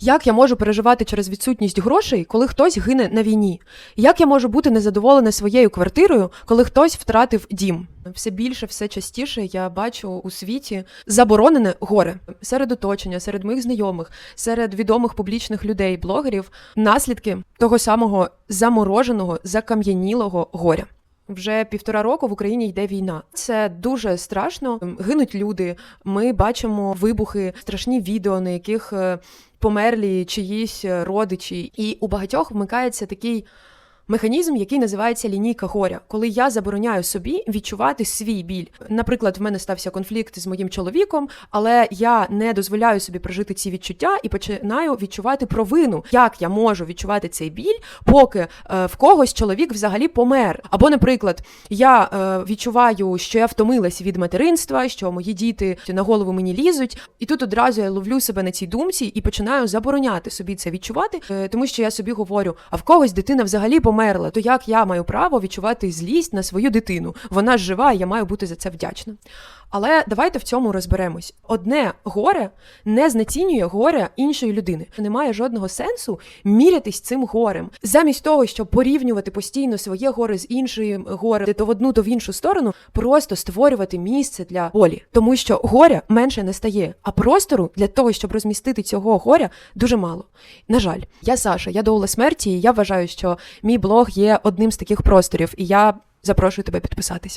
Як я можу переживати через відсутність грошей, коли хтось гине на війні? Як я можу бути незадоволена своєю квартирою, коли хтось втратив дім? Все більше, все частіше я бачу у світі заборонене горе серед оточення, серед моїх знайомих, серед відомих публічних людей, блогерів, наслідки того самого замороженого, закам'янілого горя. Вже півтора року в Україні йде війна. Це дуже страшно. Гинуть люди. Ми бачимо вибухи, страшні відео, на яких е, померлі чиїсь е, родичі, і у багатьох вмикається такий. Механізм, який називається лінійка горя, коли я забороняю собі відчувати свій біль. Наприклад, в мене стався конфлікт з моїм чоловіком, але я не дозволяю собі прожити ці відчуття і починаю відчувати провину, як я можу відчувати цей біль, поки е, в когось чоловік взагалі помер. Або, наприклад, я е, відчуваю, що я втомилась від материнства, що мої діти на голову мені лізуть, і тут одразу я ловлю себе на цій думці і починаю забороняти собі це відчувати, е, тому що я собі говорю: а в когось дитина взагалі померла, то як я маю право відчувати злість на свою дитину? Вона жива, і я маю бути за це вдячна. Але давайте в цьому розберемось. Одне горе не знецінює горя іншої людини. Немає жодного сенсу мірятись цим горем. Замість того, щоб порівнювати постійно своє горе з іншим горем, то в одну, то в іншу сторону, просто створювати місце для болі, тому що горя менше не стає, а простору для того, щоб розмістити цього горя, дуже мало. На жаль, я Саша, я доула смерті, і я вважаю, що мій блог є одним з таких просторів, і я запрошую тебе підписатись.